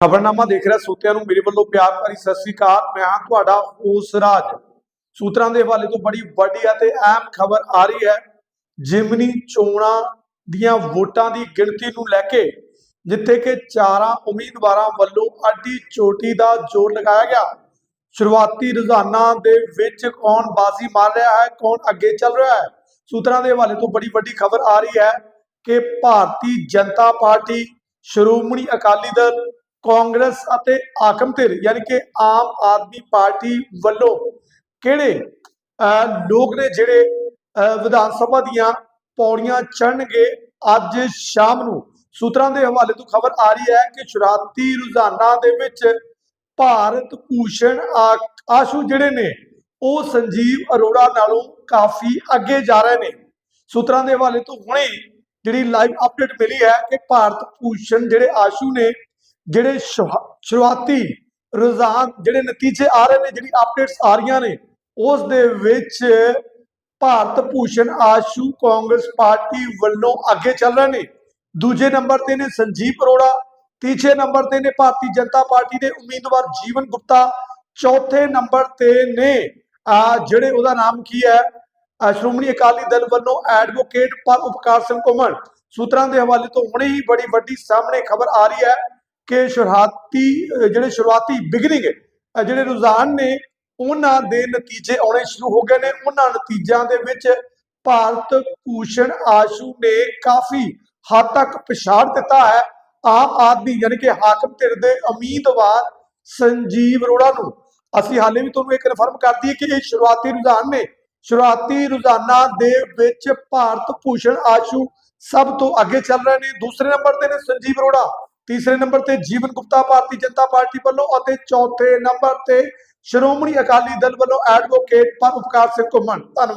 ਖਬਰਨਾਮਾ ਦੇਖ ਰਿਹਾ, ਸੂਤਿਆਂ ਨੂੰ ਮੇਰੇ ਵੱਲੋਂ ਪਿਆਰ ਭਰੀ ਸਤਿ ਸ੍ਰੀ ਅਕਾਲ। ਮੈਂ ਹਾਂ ਤੁਹਾਡਾ ਹੋਸ ਰਾਜ। ਸੂਤਰਾਂ ਦੇ ਹਵਾਲੇ ਤੋਂ ਬੜੀ ਵੱਡੀ ਅਤੇ ਅਹਿਮ ਖਬਰ ਆ ਰਹੀ ਹੈ। ਜਿਮਨੀ ਚੋਣਾਂ ਦੀਆਂ ਵੋਟਾਂ ਦੀ ਗਿਣਤੀ ਨੂੰ ਲੈ ਕੇ, ਜਿੱਥੇ ਕਿ ਚਾਰਾਂ ਉਮੀਦਵਾਰਾਂ ਵੱਲੋਂ ਅੱਡੀ ਚੋਟੀ ਦਾ ਜ਼ੋਰ ਲਗਾਇਆ ਗਿਆ। ਸ਼ੁਰੂਆਤੀ ਰੁਝਾਨਾਂ ਦੇ ਵਿੱਚ ਕੌਣ ਬਾਜ਼ੀ ਮਾਰ ਰਿਹਾ ਹੈ, ਕੌਣ ਅੱਗੇ ਚੱਲ ਰਿਹਾ ਹੈ? ਸੂਤਰਾਂ ਦੇ ਹਵਾਲੇ ਤੋਂ ਬੜੀ ਵੱਡੀ ਖਬਰ ਆ ਰਹੀ ਹੈ ਕਿ ਭਾਰਤੀ ਜਨਤਾ ਪਾਰਟੀ ਸ਼੍ਰੋਮਣੀ ਅਕਾਲੀ ਦਲ ਕਾਂਗਰਸ ਅਤੇ ਆਕਮ ਧਿਰ, ਯਾਨੀ ਕਿ ਆਮ ਆਦਮੀ ਪਾਰਟੀ ਵੱਲੋਂ ਕਿਹੜੇ ਲੋਕ ਨੇ ਜਿਹੜੇ ਵਿਧਾਨ ਸਭਾ ਦੀਆਂ ਪੌੜੀਆਂ ਚੜਨਗੇ ਅੱਜ ਸ਼ਾਮ ਨੂੰ? ਸੂਤਰਾਂ ਦੇ ਹਵਾਲੇ ਤੋਂ ਖਬਰ ਆ ਰਹੀ ਹੈ ਕਿ ਸ਼ੁਰਾਤੀ ਰੁਝਾਨਾਂ ਦੇ ਵਿੱਚ ਭਾਰਤ ਭੂਸ਼ਣ ਆ- ਆਸ਼ੂ ਜਿਹੜੇ ਨੇ, ਉਹ ਸੰਜੀਵ ਅਰੋੜਾ ਨਾਲੋਂ ਕਾਫੀ ਅੱਗੇ ਜਾ ਰਹੇ ਨੇ। ਸੂਤਰਾਂ ਦੇ ਹਵਾਲੇ ਤੋਂ ਹੁਣੇ ਜਿਹੜੀ ਲਾਈਵ ਅਪਡੇਟ ਮਿਲੀ ਹੈ ਕਿ ਭਾਰਤ ਭੂਸ਼ਣ ਜਿਹੜੇ ਆਸ਼ੂ ਨੇ ਜਿਹੜੇ ਸ਼ੁਰੂਆਤੀ ਰੁਝਾਨ ਜਿਹੜੇ ਨਤੀਜੇ ਆ ਰਹੇ ਨੇ, ਜਿਹੜੀ ਅਪਡੇਟਸ ਆ ਰਹੀਆਂ ਨੇ, ਉਸ ਦੇ ਵਿੱਚ ਭਾਰਤ ਭੂਸ਼ਣ ਆਸ਼ੂ ਕਾਂਗਰਸ ਪਾਰਟੀ ਵੱਲੋਂ ਅੱਗੇ ਚੱਲ ਰਹੇ ਨੇ। ਦੂਜੇ ਨੰਬਰ ਤੇ ਨੇ ਸੰਜੀਵ ਅਰੋੜਾ, ਤੀਜੇ ਨੰਬਰ ਤੇ ਨੇ ਭਾਰਤੀ ਜਨਤਾ ਪਾਰਟੀ ਦੇ ਉਮੀਦਵਾਰ ਜੀਵਨ ਗੁਪਤਾ, ਚੌਥੇ ਨੰਬਰ ਤੇ ਨੇ, ਆ, ਜਿਹੜੇ ਉਹਦਾ ਨਾਮ ਕੀ ਹੈ? ਸ਼੍ਰੋਮਣੀ ਅਕਾਲੀ ਦਲ ਵੱਲੋਂ ਐਡਵੋਕੇਟ ਪਰ ਉਪਕਾਰ ਸਿੰਘ ਘੁੰਮਣ ਸੂਤਰਾਂ ਦੇ ਹਵਾਲੇ ਤੋਂ ਹੁਣੇ ਹੀ ਬੜੀ ਵੱਡੀ ਸਾਹਮਣੇ ਖਬਰ ਆ ਰਹੀ ਹੈ। ਕਿ ਸ਼ੁਰੂਆਤੀ ਜਿਹੜੇ ਸ਼ੁਰੂਆਤੀ ਬਿਗਨਿੰਗ ਜਿਹੜੇ ਰੁਝਾਨ ਨੇ, ਉਹਨਾਂ ਦੇ ਨਤੀਜੇ ਆਉਣੇ ਸ਼ੁਰੂ ਹੋ ਗਏ ਨੇ। ਉਹਨਾਂ ਨਤੀਜਿਆਂ ਦੇ ਵਿੱਚ ਭਾਰਤ ਭੂਸ਼ਣ ਆਸ਼ੂ ਨੇ ਕਾਫੀ ਹੱਦ ਤੱਕ ਪਛਾੜ ਦਿੱਤਾ ਹੈ। ਆਮ ਆਦਮੀ ਯਾਨੀ ਕਿ ਹਾਕਮ ਧਿਰ ਦੇ ਉਮੀਦਵਾਰ ਸੰਜੀਵ ਅਰੋੜਾ ਨੂੰ ਅਸੀਂ ਹਾਲੇ ਵੀ ਤੁਹਾਨੂੰ ਇਹ ਕਨਫਰਮ ਕਰ ਦਈਏ ਕਿ ਇਹ ਸ਼ੁਰੂਆਤੀ ਰੁਝਾਨ ਨੇ। ਸ਼ੁਰੂਆਤੀ ਰੁਝਾਨਾਂ ਦੇ ਵਿੱਚ ਭਾਰਤ ਭੂਸ਼ਣ ਆਸ਼ੂ ਸਭ ਤੋਂ ਅੱਗੇ ਚੱਲ ਰਹੇ ਨੇ। ਦੂਸਰੇ ਨੰਬਰ ਤੇ ਨੇ ਸੰਜੀਵ ਅਰੋੜਾ। ਤੀਸਰੇ ਨੰਬਰ ਤੇ ਜੀਵਨ ਗੁਪਤਾ ਭਾਰਤੀ ਜਨਤਾ ਪਾਰਟੀ ਵੱਲੋਂ ਅਤੇ ਚੌਥੇ ਨੰਬਰ ਤੇ ਸ਼੍ਰੋਮਣੀ ਅਕਾਲੀ ਦਲ ਵੱਲੋਂ ਐਡਵੋਕੇਟ ਪਰ ਉਪਕਾਰ ਸਿੰਘ ਘੁੰਮਣ। ਧੰਨਵਾਦ।